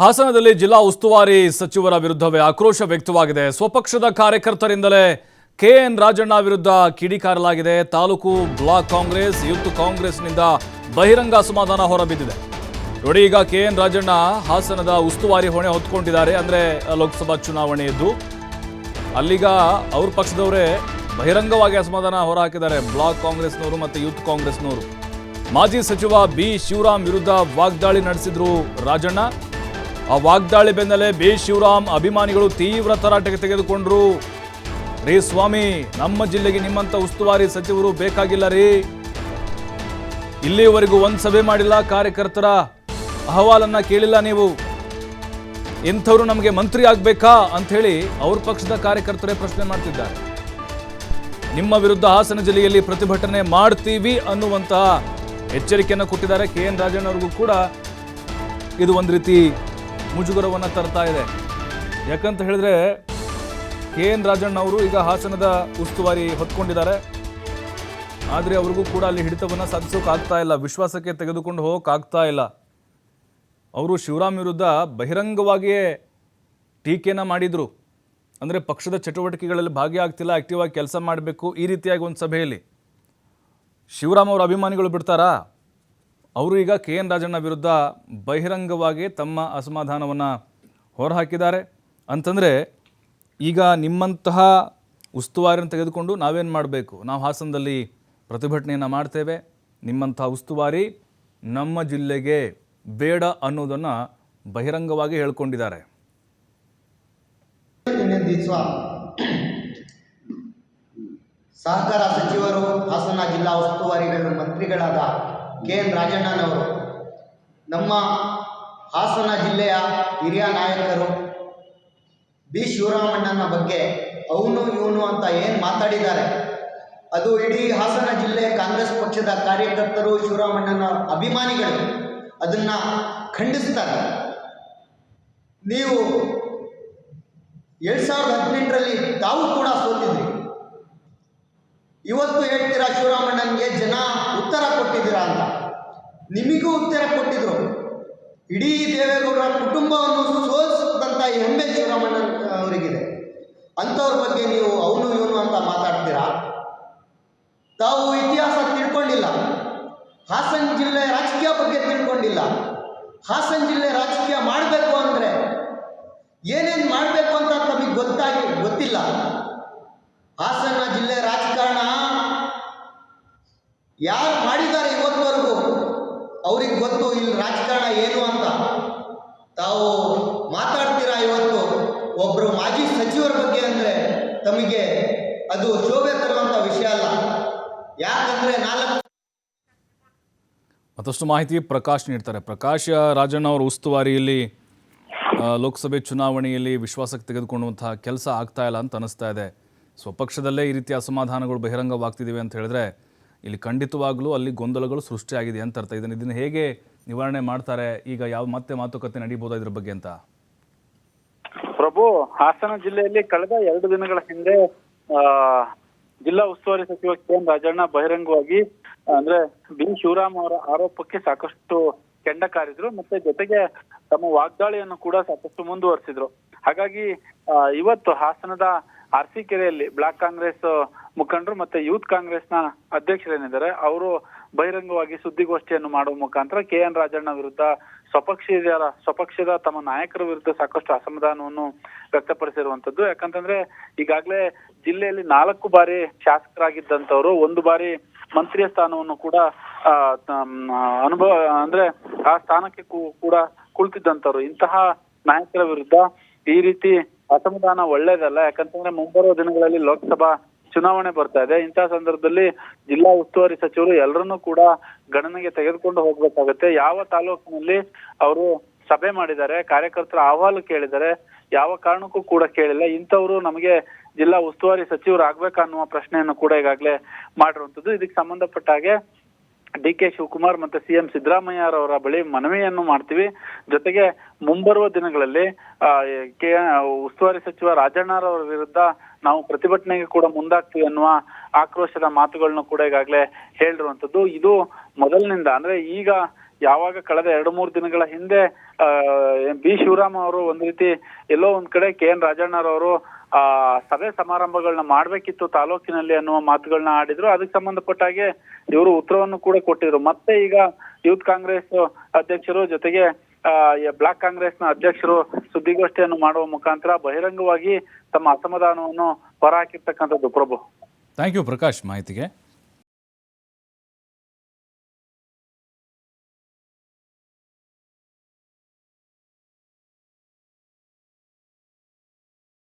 ಹಾಸನದಲ್ಲಿ ಜಿಲ್ಲಾ ಉಸ್ತುವಾರಿ ಸಚಿವರ ವಿರುದ್ಧವೇ ಆಕ್ರೋಶ ವ್ಯಕ್ತವಾಗಿದೆ. ಸ್ವಪಕ್ಷದ ಕಾರ್ಯಕರ್ತರಿಂದಲೇ ಕೆಎನ್ ರಾಜಣ್ಣ ವಿರುದ್ಧ ಕಿಡಿಕಾರಲಾಗಿದೆ ತಾಲೂಕು ಬ್ಲಾಕ್ ಕಾಂಗ್ರೆಸ್, ಯೂತ್ ಕಾಂಗ್ರೆಸ್ನಿಂದ ಬಹಿರಂಗ ಅಸಮಾಧಾನ ಹೊರಬಿದ್ದಿದೆ. ನೋಡಿ, ಈಗ ಕೆಎನ್ ರಾಜಣ್ಣ ಹಾಸನದ ಉಸ್ತುವಾರಿ ಹೊಣೆ ಹೊತ್ಕೊಂಡಿದ್ದಾರೆ. ಅಂದರೆ ಲೋಕಸಭಾ ಚುನಾವಣೆಯದ್ದು ಅಲ್ಲಿಗ ಅವ್ರ ಪಕ್ಷದವರೇ ಬಹಿರಂಗವಾಗಿ ಅಸಮಾಧಾನ ಹೊರಹಾಕಿದ್ದಾರೆ. ಬ್ಲಾಕ್ ಕಾಂಗ್ರೆಸ್ನವರು ಮತ್ತು ಯೂತ್ ಕಾಂಗ್ರೆಸ್ನವರು. ಮಾಜಿ ಸಚಿವ ಬಿ. ಶಿವರಾಮ್ ವಿರುದ್ಧ ವಾಗ್ದಾಳಿ ನಡೆಸಿದ್ರು ರಾಜಣ್ಣ. ಆ ವಾಗ್ದಾಳಿ ಬೆನ್ನಲ್ಲೇ ಬಿ ಶಿವರಾಮ್ ಅಭಿಮಾನಿಗಳು ತೀವ್ರ ತರಾಟೆಗೆ ತೆಗೆದುಕೊಂಡ್ರು. ರೀ ಸ್ವಾಮಿ, ನಮ್ಮ ಜಿಲ್ಲೆಗೆ ನಿಮ್ಮಂತ ಉಸ್ತುವಾರಿ ಸಚಿವರು ಬೇಕಾಗಿಲ್ಲ ರೀ. ಇಲ್ಲಿಯವರೆಗೂ ಒಂದು ಸಭೆ ಮಾಡಿಲ್ಲ ಕಾರ್ಯಕರ್ತರ ಅಹವಾಲನ್ನ ಕೇಳಿಲ್ಲ ನೀವು. ಇಂಥವ್ರು ನಮಗೆ ಮಂತ್ರಿ ಆಗ್ಬೇಕಾ ಅಂತ ಹೇಳಿ ಅವ್ರ ಪಕ್ಷದ ಕಾರ್ಯಕರ್ತರೇ ಪ್ರಶ್ನೆ ಮಾಡ್ತಿದ್ದಾರೆ. ನಿಮ್ಮ ವಿರುದ್ಧ ಹಾಸನ ಜಿಲ್ಲೆಯಲ್ಲಿ ಪ್ರತಿಭಟನೆ ಮಾಡ್ತೀವಿ ಅನ್ನುವಂತಹ ಎಚ್ಚರಿಕೆಯನ್ನು ಕೊಟ್ಟಿದ್ದಾರೆ ಕೆ ಎನ್ ರಾಜಣ್ಣ ಅವ್ರಿಗೂ ಕೂಡ. ಇದು ಒಂದು ರೀತಿ ಮುಜುಗರವನ್ನು ತರ್ತಾ ಇದೆ. ಯಾಕಂತ ಹೇಳಿದ್ರೆ ಕೆ ಎನ್ ರಾಜಣ್ಣ ಅವರು ಈಗ ಹಾಸನದ ಉಸ್ತುವಾರಿ ಹೊತ್ಕೊಂಡಿದ್ದಾರೆ. ಆದರೆ ಅವ್ರಿಗೂ ಕೂಡ ಅಲ್ಲಿ ಹಿಡಿತವನ್ನು ಸಾಧಿಸೋಕೆ ಆಗ್ತಾ ಇಲ್ಲ. ವಿಶ್ವಾಸಕ್ಕೆ ತೆಗೆದುಕೊಂಡು ಹೋಗೋಕ್ಕಾಗ್ತಾ ಇಲ್ಲ. ಅವರು ಶಿವರಾಮ್ ವಿರುದ್ಧ ಬಹಿರಂಗವಾಗಿಯೇ ಟೀಕೆನ ಮಾಡಿದರು. ಅಂದರೆ ಪಕ್ಷದ ಚಟುವಟಿಕೆಗಳಲ್ಲಿ ಭಾಗಿಯಾಗ್ತಿಲ್ಲ, ಆಕ್ಟಿವ್ ಆಗಿ ಕೆಲಸ ಮಾಡಬೇಕು ಈ ರೀತಿಯಾಗಿ ಒಂದು ಸಭೆಯಲ್ಲಿ. ಶಿವರಾಮ್ ಅವರ ಅಭಿಮಾನಿಗಳು ಬಿಡ್ತಾರಾ? ಅವರು ಈಗ ಕೆ ಎನ್ ರಾಜಣ್ಣ ವಿರುದ್ಧ ಬಹಿರಂಗವಾಗಿ ತಮ್ಮ ಅಸಮಾಧಾನವನ್ನು ಹೊರಹಾಕಿದ್ದಾರೆ. ಅಂತಂದರೆ ಈಗ ನಿಮ್ಮಂತಹ ಉಸ್ತುವಾರಿಯನ್ನು ತೆಗೆದುಕೊಂಡು ನಾವೇನು ಮಾಡಬೇಕು? ನಾವು ಹಾಸನದಲ್ಲಿ ಪ್ರತಿಭಟನೆಯನ್ನು ಮಾಡ್ತೇವೆ. ನಿಮ್ಮಂಥ ಉಸ್ತುವಾರಿ ನಮ್ಮ ಜಿಲ್ಲೆಗೆ ಬೇಡ ಅನ್ನೋದನ್ನು ಬಹಿರಂಗವಾಗಿ ಹೇಳ್ಕೊಂಡಿದ್ದಾರೆ. ಸಹಕಾರ ಸಚಿವರು ಹಾಸನ ಜಿಲ್ಲಾ ಉಸ್ತುವಾರಿಗಳು, ಮಂತ್ರಿಗಳಾದ ಕೆ ಎನ್ ರಾಜಣ್ಣನವರು. ನಮ್ಮ ಹಾಸನ ಜಿಲ್ಲೆಯ ಹಿರಿಯ ನಾಯಕರು ಬಿ. ಶಿವರಾಮಣ್ಣನ ಬಗ್ಗೆ ಅವನು ಇವನು ಅಂತ ಏನು ಮಾತಾಡಿದ್ದಾರೆ? ಅದು ಇಡೀ ಹಾಸನ ಜಿಲ್ಲೆ ಕಾಂಗ್ರೆಸ್ ಪಕ್ಷದ ಕಾರ್ಯಕರ್ತರು ಶಿವರಾಮಣ್ಣನ ಅಭಿಮಾನಿಗಳು ಅದನ್ನು ಖಂಡಿಸ್ತಾರೆ ನೀವು ಎರಡ್ ಸಾವಿರದ ಹದಿನೆಂಟರಲ್ಲಿ ತಾವು ಕೂಡ ಸೋತಿದ್ರಿ. ಇವತ್ತು ಹೇಳ್ತೀರಾ ಶಿವರಾಮಣ್ಣನಿಗೆ ಜನ ಉತ್ತರ ಕೊಟ್ಟಿದ್ದೀರಾ ಅಂತ? ನಿಮಗೂ ಉತ್ತರ ಕೊಟ್ಟಿದ್ರು. ಇಡೀ ದೇವೇಗೌಡರ ಕುಟುಂಬವನ್ನು ಸೋಲಿಸಿದಂಥ ಹೆಮ್ಮೆ ಶಿವರಾಮಣ್ಣ ಅವರಿಗಿದೆ. ಅಂಥವ್ರ ಬಗ್ಗೆ ನೀವು ಅವನು ಇವನು ಅಂತ ಮಾತಾಡ್ತೀರಾ? ತಾವು ಇತಿಹಾಸ ತಿಳ್ಕೊಂಡಿಲ್ಲ. ಹಾಸನ ಜಿಲ್ಲೆ ರಾಜಕೀಯ ಬಗ್ಗೆ ತಿಳ್ಕೊಂಡಿಲ್ಲ. ಹಾಸನ ಜಿಲ್ಲೆ ರಾಜಕೀಯ ಮಾಡಬೇಕು ಅಂದರೆ ಏನೇನು ಮಾಡಬೇಕು ಅಂತ ತಮಗೆ ಗೊತ್ತಾಗಿ ಗೊತ್ತಿಲ್ಲ. ಹಾಸನ ಜಿಲ್ಲೆ ರಾಜಕಾರಣ ಯಾರು ಅವ್ರಿಗೆ ಗೊತ್ತು ಇಲ್ಲಿ ರಾಜಕಾರಣ ಏನು ಅಂತ. ತಾವು ಮಾತಾಡ್ತೀರಾ ಇವತ್ತು? ಒಬ್ಬರು ಮಾಜಿ ಸಚಿವರ ಬಗ್ಗೆ ಅಂದರೆ ತಮಗೆ ಅದು ಶೋಭೆ ತರುವಂಥ ವಿಷಯ ಅಲ್ಲ. ಯಾಕಂದರೆ ನಾಲ್ಕು ಮತ್ತಷ್ಟು ಮಾಹಿತಿ ಪ್ರಕಾಶ್ ನೀಡ್ತಾರೆ. ಪ್ರಕಾಶ್, ರಾಜಣ್ಣ ಅವರ ಉಸ್ತುವಾರಿಯಲ್ಲಿ ಲೋಕಸಭೆ ಚುನಾವಣೆಯಲ್ಲಿ ವಿಶ್ವಾಸಕ್ಕೆ ತೆಗೆದುಕೊಳ್ಳುವಂತಹ ಕೆಲಸ ಆಗ್ತಾ ಇಲ್ಲ ಅಂತ ಅನಿಸ್ತಾ ಇದೆ. ಸ್ವಪಕ್ಷದಲ್ಲೇ ಈ ರೀತಿಯ ಅಸಮಾಧಾನಗಳು ಬಹಿರಂಗವಾಗ್ತಿದ್ದೀವಿ ಅಂತ ಹೇಳಿದ್ರೆ ಇಲ್ಲಿ ಖಂಡಿತವಾಗಲೂ ಅಲ್ಲಿ ಗೊಂದಲಗಳು ಸೃಷ್ಟಿಯಾಗಿದೆ ಅಂತ ಅರ್ಥ. ಇದನ್ನು ಇದನ್ನು ಹೇಗೆ ನಿವಾರಣೆ ಮಾಡ್ತಾರೆ? ಈಗ ಯಾವ ಮತ್ತೆ ಮಾತುಕತೆ ನಡೀಬೋದಾ ಇದ್ರ ಬಗ್ಗೆ ಅಂತ? ಪ್ರಭು, ಹಾಸನ ಜಿಲ್ಲೆಯಲ್ಲಿ ಕಳೆದ ಎರಡು ದಿನಗಳ ಹಿಂದೆ ಜಿಲ್ಲಾ ಉಸ್ತುವಾರಿ ಸಚಿವ ಕೆ ಎನ್ ರಾಜಣ್ಣ ಬಹಿರಂಗವಾಗಿ, ಅಂದ್ರೆ ಬಿ ಶಿವರಾಮ್ ಅವರ ಆರೋಪಕ್ಕೆ ಸಾಕಷ್ಟು ಕೆಂಡ ಕಾರಿದ್ರು ಮತ್ತೆ ಜೊತೆಗೆ ತಮ್ಮ ವಾಗ್ದಾಳಿಯನ್ನು ಕೂಡ ಸಾಕಷ್ಟು ಮುಂದುವರಿಸಿದ್ರು. ಹಾಗಾಗಿ ಇವತ್ತು ಹಾಸನದ ಅರಸೀಕೆರೆಯಲ್ಲಿ ಬ್ಲಾಕ್ ಕಾಂಗ್ರೆಸ್ ಮುಖಂಡರು ಮತ್ತೆ ಯೂತ್ ಕಾಂಗ್ರೆಸ್ನ ಅಧ್ಯಕ್ಷರೇನಿದ್ದಾರೆ, ಅವರು ಬಹಿರಂಗವಾಗಿ ಸುದ್ದಿಗೋಷ್ಠಿಯನ್ನು ಮಾಡುವ ಮುಖಾಂತರ ಕೆ ಎನ್ ರಾಜಣ್ಣ ವಿರುದ್ಧ ಸ್ವಪಕ್ಷೀಯರ, ಸ್ವಪಕ್ಷದ ತಮ್ಮ ನಾಯಕರ ವಿರುದ್ಧ ಸಾಕಷ್ಟು ಅಸಮಾಧಾನವನ್ನು ವ್ಯಕ್ತಪಡಿಸಿರುವಂತದ್ದು ಯಾಕಂತಂದ್ರೆ ಈಗಾಗಲೇ ಜಿಲ್ಲೆಯಲ್ಲಿ ನಾಲ್ಕು ಬಾರಿ ಶಾಸಕರಾಗಿದ್ದಂತವರು ಒಂದು ಬಾರಿ ಮಂತ್ರಿಯ ಸ್ಥಾನವನ್ನು ಕೂಡ ಅನುಭವ, ಅಂದ್ರೆ ಆ ಸ್ಥಾನಕ್ಕೆ ಕೂಡ ಕುಳಿತಿದ್ದಂತವ್ರು ಇಂತಹ ನಾಯಕರ ವಿರುದ್ಧ ಈ ರೀತಿ ಅಸಮಾಧಾನ ಒಳ್ಳೇದಲ್ಲ, ಯಾಕಂತಂದ್ರೆ ಮುಂಬರುವ ದಿನಗಳಲ್ಲಿ ಲೋಕಸಭಾ ಚುನಾವಣೆ ಬರ್ತಾ ಇದೆ. ಇಂತಹ ಸಂದರ್ಭದಲ್ಲಿ ಜಿಲ್ಲಾ ಉಸ್ತುವಾರಿ ಸಚಿವರು ಎಲ್ಲರನ್ನೂ ಕೂಡ ಗಣನೆಗೆ ತೆಗೆದುಕೊಂಡು ಹೋಗ್ಬೇಕಾಗತ್ತೆ. ಯಾವ ತಾಲೂಕಿನಲ್ಲಿ ಅವರು ಸಭೆ ಮಾಡಿದ್ದಾರೆ, ಕಾರ್ಯಕರ್ತರ ಅಹವಾಲು ಕೇಳಿದ್ದಾರೆ, ಯಾವ ಕಾರಣಕ್ಕೂ ಕೂಡ ಕೇಳಿಲ್ಲ. ಇಂಥವ್ರು ನಮಗೆ ಜಿಲ್ಲಾ ಉಸ್ತುವಾರಿ ಸಚಿವರು ಆಗ್ಬೇಕಾ ಅನ್ನುವ ಪ್ರಶ್ನೆಯನ್ನು ಕೂಡ ಈಗಾಗಲೇ ಮಾಡಿರುವಂತದ್ದು ಇದಕ್ಕೆ ಸಂಬಂಧಪಟ್ಟ ಹಾಗೆ ಡಿ ಕೆ ಶಿವಕುಮಾರ್ ಮತ್ತೆ ಸಿಎಂ ಸಿದ್ದರಾಮಯ್ಯರವರ ಬಳಿ ಮನವಿಯನ್ನು ಮಾಡ್ತೀವಿ. ಜೊತೆಗೆ ಮುಂಬರುವ ದಿನಗಳಲ್ಲಿ ಕೆ ಉಸ್ತುವಾರಿ ಸಚಿವ ರಾಜಣ್ಣರವರ ವಿರುದ್ಧ ನಾವು ಪ್ರತಿಭಟನೆಗೆ ಕೂಡ ಮುಂದಾಗ್ತೀವಿ ಅನ್ನುವ ಆಕ್ರೋಶದ ಮಾತುಗಳನ್ನು ಕೂಡ ಈಗಾಗಲೇ ಹೇಳಿರುವಂತದ್ದು ಇದು ಮೊದಲಿನಿಂದ, ಅಂದ್ರೆ ಈಗ ಯಾವಾಗ ಕಳೆದ ಎರಡು ಮೂರು ದಿನಗಳ ಹಿಂದೆ ಬಿ ಶಿವರಾಮ್ ಅವರು ಒಂದ್ ರೀತಿ ಎಲ್ಲೋ ಒಂದ್ ಕಡೆ ಕೆ ಎನ್ ರಾಜಣ್ಣರವರು ಆ ಸಭೆ ಸಮಾರಂಭಗಳನ್ನ ಮಾಡ್ಬೇಕಿತ್ತು ತಾಲೂಕಿನಲ್ಲಿ ಅನ್ನುವ ಮಾತುಗಳನ್ನ ಆಡಿದ್ರು. ಅದಕ್ಕೆ ಸಂಬಂಧಪಟ್ಟ ಹಾಗೆ ಇವರು ಉತ್ತರವನ್ನು ಕೂಡ ಕೊಟ್ಟಿದ್ರು. ಮತ್ತೆ ಈಗ ಯೂತ್ ಕಾಂಗ್ರೆಸ್ ಅಧ್ಯಕ್ಷರು ಜೊತೆಗೆ ಆ, ಬ್ಲಾಕ್ ಕಾಂಗ್ರೆಸ್ನ ಅಧ್ಯಕ್ಷರು ಸುದ್ದಿಗೋಷ್ಠಿಯನ್ನು ಮಾಡುವ ಮುಖಾಂತರ ಬಹಿರಂಗವಾಗಿ ತಮ್ಮ ಅಸಮಾಧಾನವನ್ನು ಹೊರಹಾಕಿರ್ತಕ್ಕಂಥದ್ದು ಪ್ರಭು. ಥ್ಯಾಂಕ್ ಯು ಪ್ರಕಾಶ್ ಮಾಹಿತಿಗೆ.